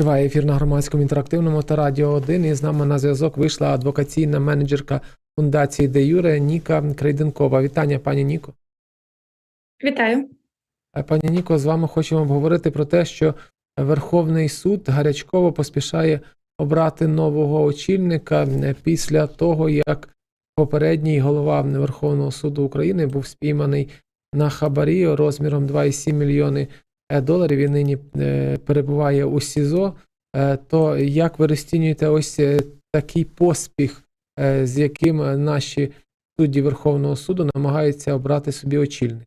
Триває ефір на громадському інтерактивному та радіо 1. І з нами на зв'язок вийшла адвокаційна менеджерка фундації Де Юре Ніка Крейденкова. Вітання, пані Ніко. Вітаю. Е, Пані Ніко, з вами хочемо обговорити про те, що Верховний суд гарячково поспішає обрати нового очільника е, після того, як попередній голова Верховного суду України був спійманий на хабарі розміром 2,7 мільйони доларів. Він нині е, перебуває у СІЗО. Е, То як ви розцінюєте ось е, такий поспіх, е, з яким е, наші судді Верховного суду намагаються обрати собі очільника?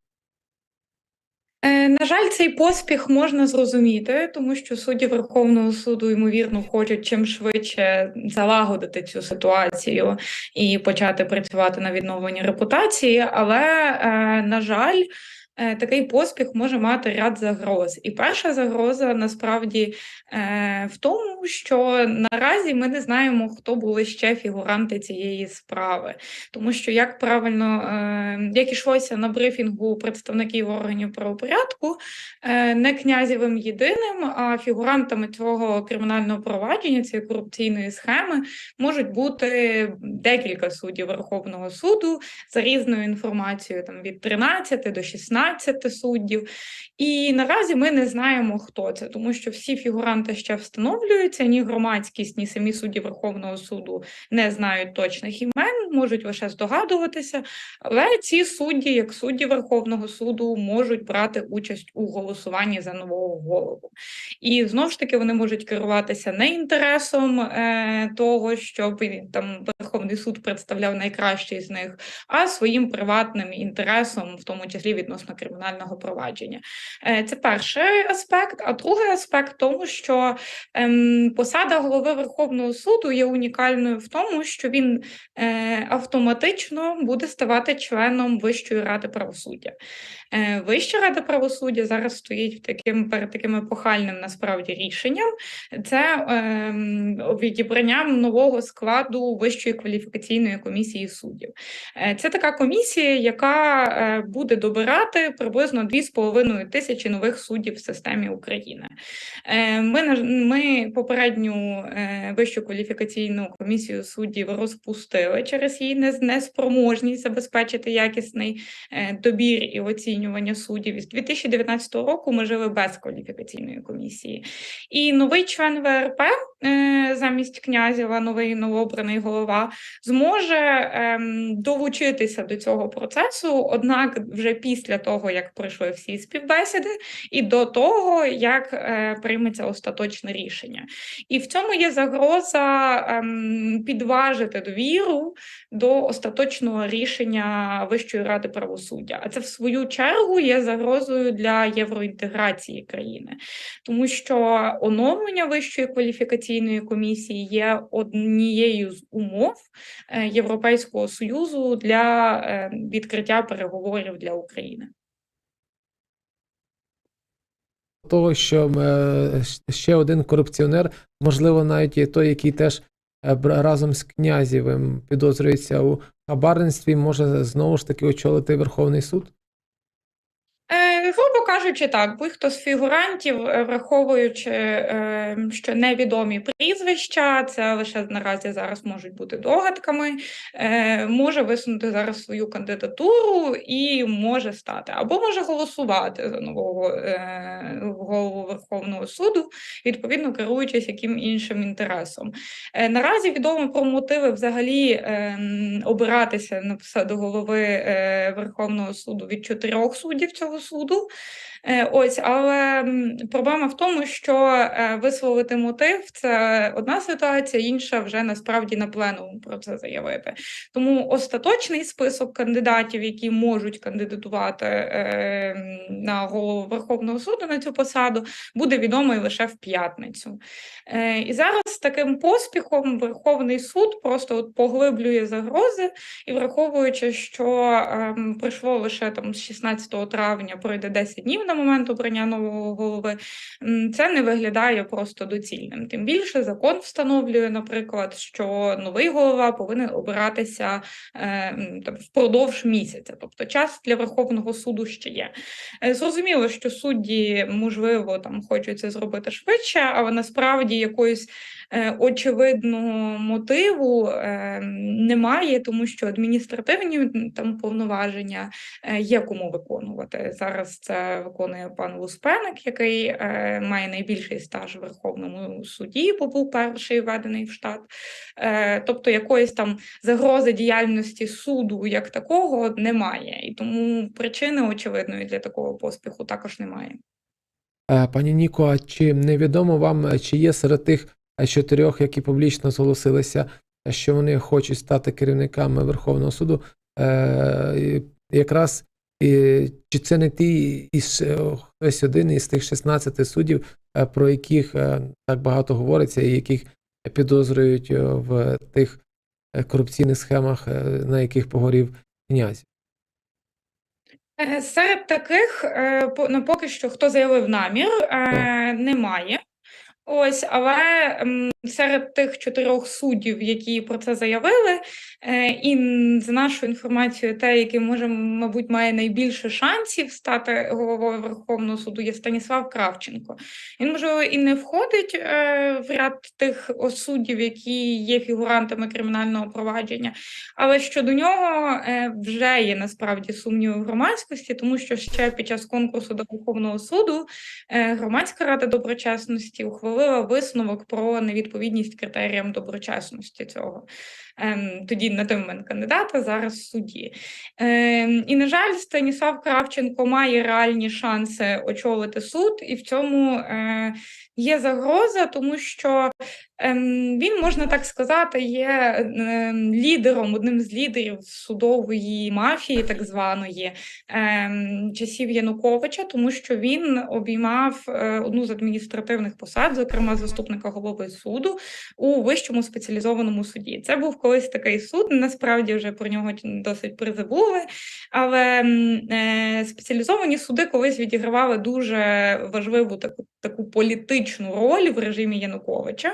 Е, На жаль, цей поспіх можна зрозуміти, тому що судді Верховного суду ймовірно хочуть чим швидше залагодити цю ситуацію і почати працювати на відновлення репутації. Але, е, на жаль, е, такий поспіх може мати ряд загроз. І перша загроза насправді е, в тому, що наразі ми не знаємо, хто були ще фігуранти цієї справи. Тому що як правильно, е, як ішлося на брифінгу представників органів правопорядку, е, не князєвим єдиним, а фігурантами цього кримінального провадження, цієї корупційної схеми, можуть бути декілька суддів Верховного суду за різною інформацією, там від 13 до 16 суддів. І наразі ми не знаємо, хто це, тому що всі фігуранти ще встановлюються, ні громадськість, ні самі судді Верховного суду не знають точних імен, можуть лише здогадуватися. Але ці судді, як судді Верховного суду, можуть брати участь у голосуванні за нового голову. І знову ж таки вони можуть керуватися не інтересом е, того, щоб там Верховний суд представляв найкращий з них, а своїм приватним інтересом, в тому числі відносно кримінального провадження. Е, це перший аспект. А другий аспект тому, що ем, посада голови Верховного суду є унікальною в тому, що він е, автоматично буде ставати членом Вищої ради правосуддя. Е, Вища рада правосуддя зараз стоїть таким перед таким епохальним насправді рішенням. Це ем, відібранням нового складу Вищої кваліфікаційної комісії суддів. Це така комісія, яка буде добирати приблизно 2,5 тисячі нових суддів в системі України. Е, Ми, ми попередню е, Вищу кваліфікаційну комісію суддів розпустили через її неспроможність забезпечити якісний е, добір і оцінювання суддів. З 2019 року ми жили без кваліфікаційної комісії. І новий член ВРП замість князєва, новий новообраний голова, зможе ем, долучитися до цього процесу, однак вже після того, як пройшли всі співбесіди, і до того, як е, прийметься остаточне рішення. І в цьому є загроза ем, підважити довіру до остаточного рішення Вищої ради правосуддя. А це в свою чергу є загрозою для євроінтеграції країни, тому що оновлення Вищої кваліфікаційної комісії є однією з умов е, Європейського союзу для е, відкриття переговорів для України. того, що е, ще один корупціонер, можливо, навіть той, який теж разом з князєвим підозрюється у хабарництві, може знову ж таки очолити Верховний суд? Кажучи, так, будь-хто з фігурантів, е, враховуючи, е, що невідомі прізвища, це лише наразі зараз можуть бути догадками, е, може висунути зараз свою кандидатуру і може стати, або може голосувати за нового голову Верховного суду, відповідно керуючись яким іншим інтересом. Наразі відомо про мотиви взагалі обиратися на посаду голови Верховного суду від чотирьох суддів цього суду. Е, Ось, але проблема в тому, що е, висловити мотив це одна ситуація, інша вже насправді на пленуму про це заявити. Тому остаточний список кандидатів, які можуть кандидатувати е, на голову Верховного суду на цю посаду, буде відомий лише в п'ятницю. І зараз з таким поспіхом Верховний суд просто от поглиблює загрози, і враховуючи, що ем, пройшло лише там з 16 травня, пройде 10 днів на момент обрання нового голови, це не виглядає просто доцільним. Тим більше закон встановлює, наприклад, що новий голова повинен обиратися е, там, впродовж місяця, тобто час для Верховного суду ще є. Е, Зрозуміло, що судді, можливо, там хочуть це зробити швидше, але насправді якоїсь е, очевидного мотиву немає, тому що адміністративні там повноваження є кому виконувати. Зараз це виконує пан Луспеник, який е, має найбільший стаж в Верховному суді, бо був перший введений в штат. Е, тобто якоїсь там загрози діяльності суду як такого немає, і тому причини очевидної для такого поспіху також немає. Е, Пані Ніко, а чи невідомо вам, е, чи є серед тих е, чотирьох, які публічно зголосилися, що вони хочуть стати керівниками Верховного суду, якраз і, чи це не ті із е, хтось один із тих 16 суддів, е, про яких е, так багато говориться, і яких підозрюють в тих корупційних схемах, на яких погорів князь? Серед таких, ну, поки що, хто заявив намір, немає. Ось, але серед тих чотирьох суддів, які про це заявили, е, і за нашою інформацією, те, який може, мабуть, має найбільше шансів стати головою Верховного суду, є Станіслав Кравченко. Він, можливо, і не входить е, в ряд тих суддів, які є фігурантами кримінального провадження, але щодо нього е, вже є насправді сумніви в громадськості, тому що ще під час конкурсу до Верховного суду громадська рада доброчесності ухвалила висновок про невідповідність критеріям доброчесності цього. Ем, тоді на той момент кандидата, зараз судді. Ем, і, на жаль, Станіслав Кравченко має реальні шанси очолити суд, і в цьому е, є загроза, тому що ем, він, можна так сказати, є ем, лідером, одним з лідерів судової мафії, так званої ем, часів Януковича, тому що він обіймав е, одну з адміністративних посад, зокрема заступника голови суду у вищому спеціалізованому суді. Це був колись такий суд. Насправді вже про нього досить призабули. Але е, спеціалізовані суди колись відігравали дуже важливу таку таку політичну роль в режимі Януковича.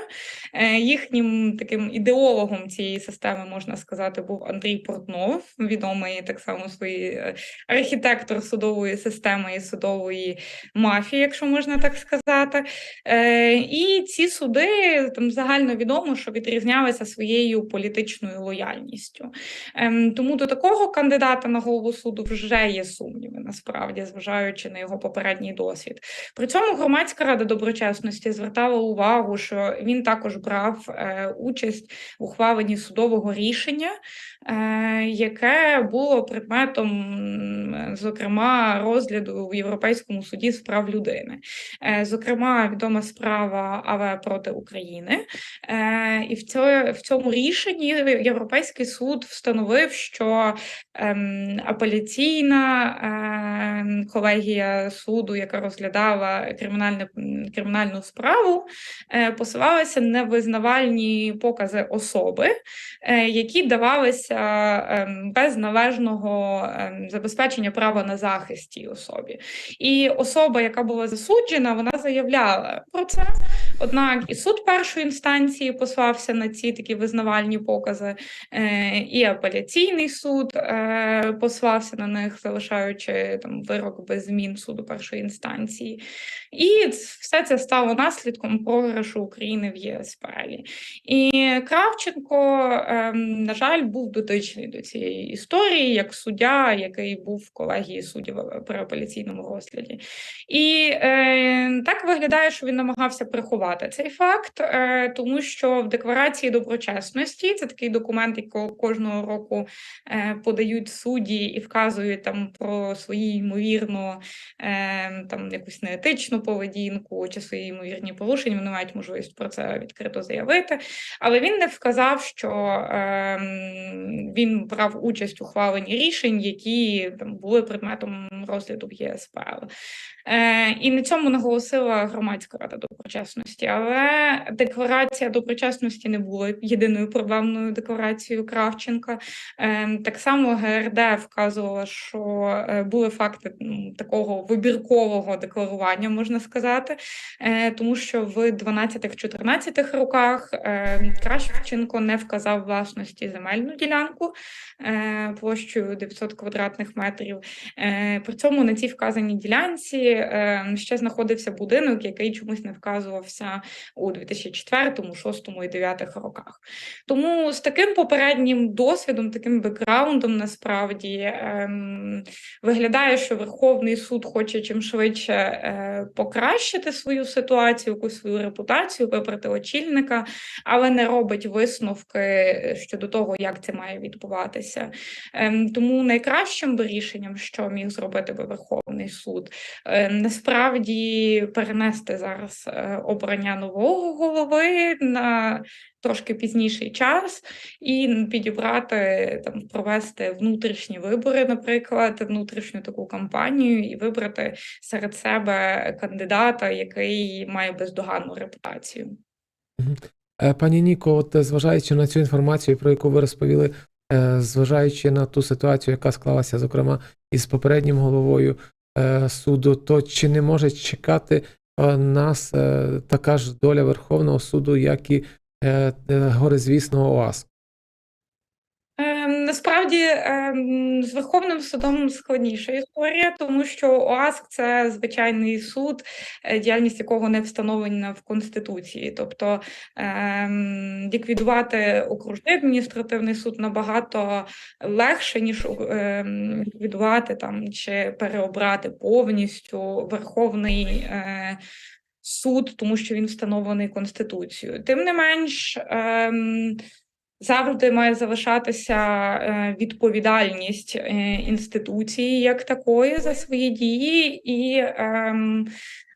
Е, Їхнім таким ідеологом цієї системи, можна сказати, був Андрій Портнов, відомий так само свої е, архітектор судової системи і судової мафії, якщо можна так сказати. Е, І ці суди там загально відомо, що відрізнялися своєю політичною лояльністю. Ем, Тому до такого кандидата на голову суду вже є сумніви, насправді, зважаючи на його попередній досвід. При цьому громадська рада доброчесності звертала увагу, що він також брав е, участь в ухваленні судового рішення, е, яке було предметом, зокрема, розгляду в Європейському суді з прав людини. Е, Зокрема, відома справа АВ проти України. І в цьо- в цьому рішенні Європейський суд встановив, що ем, апеляційна ем, колегія суду, яка розглядала кримінальне, кримінальну справу, посилалися невизнавальні покази особи, е, які давалися ем, без належного ем, забезпечення права на захист цій особі. І особа, яка була засуджена, вона заявляла про це. Однак і суд першої інстанції послався на ці такі визнавальні покази, е, і апеляційний суд е, послався на них, залишаючи там вирок без змін суду першої інстанції. І все це стало наслідком програшу України в ЄСПЛ. І Кравченко, ем, на жаль, був дотичний до цієї історії як суддя, який був в колегії суддів при апеляційному розгляді. І е, так виглядає, що він намагався приховати цей факт, е, тому що в декларації доброчесності це такий документ, який кожного року е, подають судді і вказують там про свої ймовірно е, там якусь неетичну поведінку чи свої ймовірні порушення. Вони мають можливість про це відкрито заявити. Але він не вказав, що він брав участь у ухваленні рішень, які там були предметом розгляду в ЄСПЛ. Е, і на цьому наголосила громадська рада доброчесності. але декларація доброчесності не була єдиною проблемною декларацією Кравченка. Ем, Так само ГРД вказувала, що е, були факти такого вибіркового декларування, можна сказати, Е, тому що в 12-14 роках е, Кравченко не вказав власності земельну ділянку е, площею 900 квадратних метрів. Е, При цьому на цій вказаній ділянці е, ще знаходився будинок, який чомусь не вказувався у 2004, 2006 і 2009 роках. Тому з таким попереднім досвідом, таким бекграундом, насправді ем, виглядає, що Верховний суд хоче чим швидше е, покращити свою ситуацію, якусь свою репутацію, вибрати очільника, але не робить висновки щодо того, як це має відбуватися. Ем, Тому найкращим би рішенням, що міг зробити би Верховний суд, е, насправді перенести зараз е, обрання нового голови на трошки пізніший час і підібрати там, провести внутрішні вибори, наприклад, внутрішню таку кампанію, і вибрати серед себе кандидата, який має бездоганну репутацію. Е, Пані Ніко, от е, зважаючи на цю інформацію, про яку ви розповіли, зважаючи на ту ситуацію, яка склалася, зокрема, із попереднім головою суду, то чи не може чекати е, нас е, така ж доля Верховного суду, як і е, е, горизвісного ОАСК? Ем, Насправді ем, з Верховним судом складніша історія, тому що ОАСК це звичайний суд, е, діяльність якого не встановлена в Конституції. Тобто ем, ліквідувати окружний адміністративний суд набагато легше, ніж ліквідувати там чи переобрати повністю Верховний. Е, Суд, тому що він встановлений Конституцією. Тим не менш, завжди має залишатися е, відповідальність е, інституції як такої за свої дії, і ем,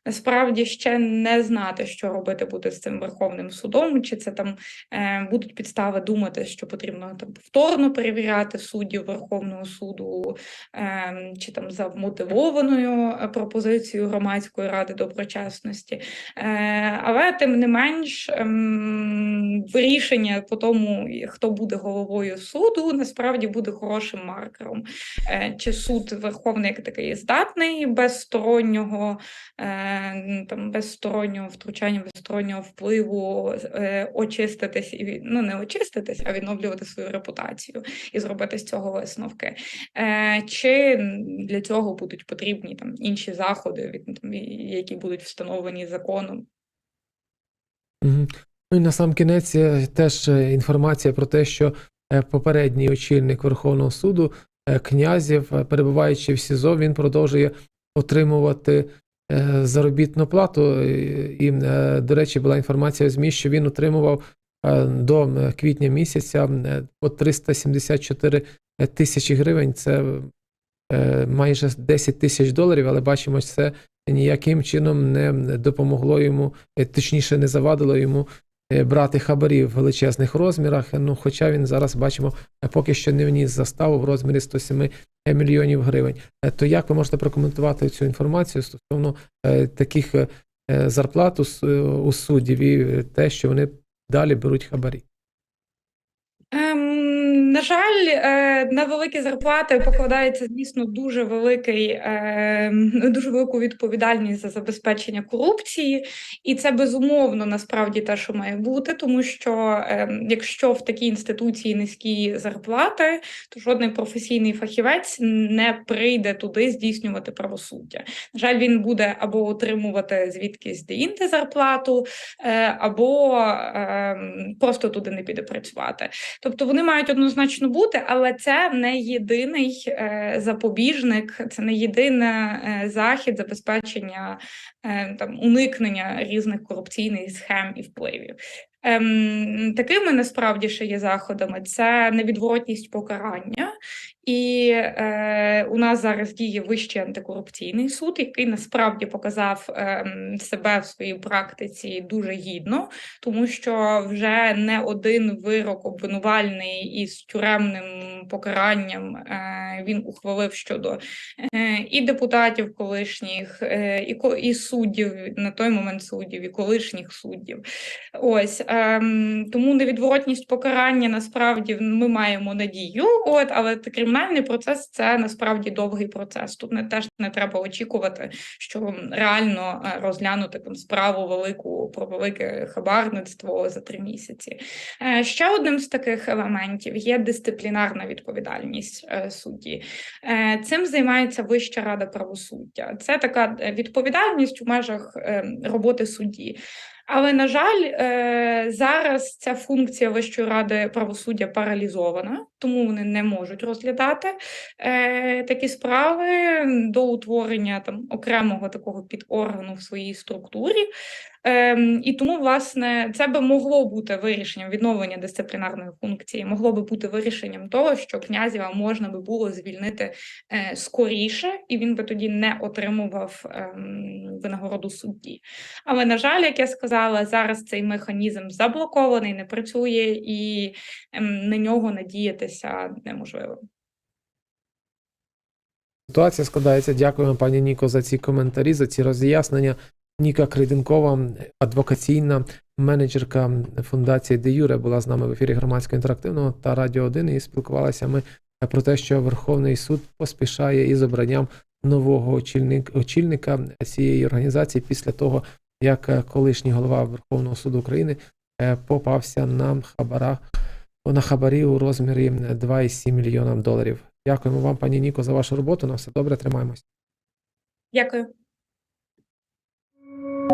насправді ще не знати, що робити буде з цим Верховним судом, чи це там е, будуть підстави думати, що потрібно там повторно перевіряти суддів Верховного суду, ем, чи там за вмотивованою е, пропозицією громадської ради доброчесності. Е, Але тим не менш, ем, рішення по тому, хто буде головою суду, насправді буде хорошим маркером. Е, Чи суд Верховний як такий здатний без стороннього, е, там, без стороннього втручання, без стороннього впливу е, очиститись і ну не очиститись, а відновлювати свою репутацію і зробити з цього висновки. Е, Чи для цього будуть потрібні там інші заходи, які будуть встановлені законом? Ну і на сам кінець е, теж інформація про те, що попередній очільник Верховного суду Князів, перебуваючи в СІЗО, він продовжує отримувати заробітну плату. І, е, до речі, була інформація в ЗМІ, що він отримував е, до е, квітня місяця е, по 374 тисячі гривень. Це е, майже 10 тисяч доларів, але бачимо, що це ніяким чином не допомогло йому, е, точніше, не завадило йому е, брати хабарі в величезних розмірах. Ну, хоча він зараз бачимо, е, поки що не вніс заставу в розмірі 107 мільйонів гривень. Е, То як ви можете прокоментувати цю інформацію стосовно е, таких е, е, зарплат у, суддів і е, те, що вони далі беруть хабарі? Ем, на жаль, е, на великі зарплати покладається, звісно, дуже великий, е, дуже велику відповідальність за забезпечення корупції, і це безумовно насправді те, що має бути, тому що е, якщо в такій інституції низькі зарплати, то жодний професійний фахівець не прийде туди здійснювати правосуддя. На жаль, він буде або отримувати звідкись де-інде зарплату, або е, просто туди не піде працювати. Тобто вони мають однозначно бути, але це не єдиний е, запобіжник, це не єдиний е, захід забезпечення е, там уникнення різних корупційних схем і впливів. Ем, такими насправді ще є заходами це невідворотність покарання І е, у нас зараз діє Вищий антикорупційний суд, який насправді показав е, себе в своїй практиці дуже гідно, тому що вже не один вирок обвинувальний із тюремним покаранням е, він ухвалив щодо е, і депутатів колишніх, е, і, і суддів на той момент суддів, і колишніх суддів. Ось ем, тому невідворотність покарання насправді ми маємо надію. От, але т- кримінальний процес це насправді довгий процес. Тут не теж не треба очікувати, що реально е, розглянути там справу велику про велике хабарництво за три місяці. Е, Ще одним з таких елементів є дисциплінарна відповідальність е, судді. Цим займається Вища рада правосуддя. Це така відповідальність у межах е, роботи судді. Але на жаль, е, зараз ця функція Вищої ради правосуддя паралізована, тому вони не можуть розглядати е, такі справи до утворення там окремого такого підоргану в своїй структурі. Ем, і тому, власне, це би могло бути вирішенням відновлення дисциплінарної функції, могло би бути вирішенням того, що князєва можна би було звільнити е, скоріше, і він би тоді не отримував ем, винагороду судді. Але на жаль, як я сказала, зараз цей механізм заблокований, не працює, і ем, на нього надіятися неможливо. Ситуація складається. Дякуємо, пані Ніко, за ці коментарі, за ці роз'яснення. Ніка Криденкова, адвокаційна менеджерка фундації Де Юре, була з нами в ефірі громадського інтерактивного та Радіо 1 і спілкувалися ми про те, що Верховний суд поспішає із обранням нового очільник, очільника цієї організації після того, як колишній голова Верховного суду України е, попався на хабара на хабарі у розмірі 2,7 мільйона доларів. Дякуємо вам, пані Ніко, за вашу роботу. На все добре, тримаємось. Дякую. thank you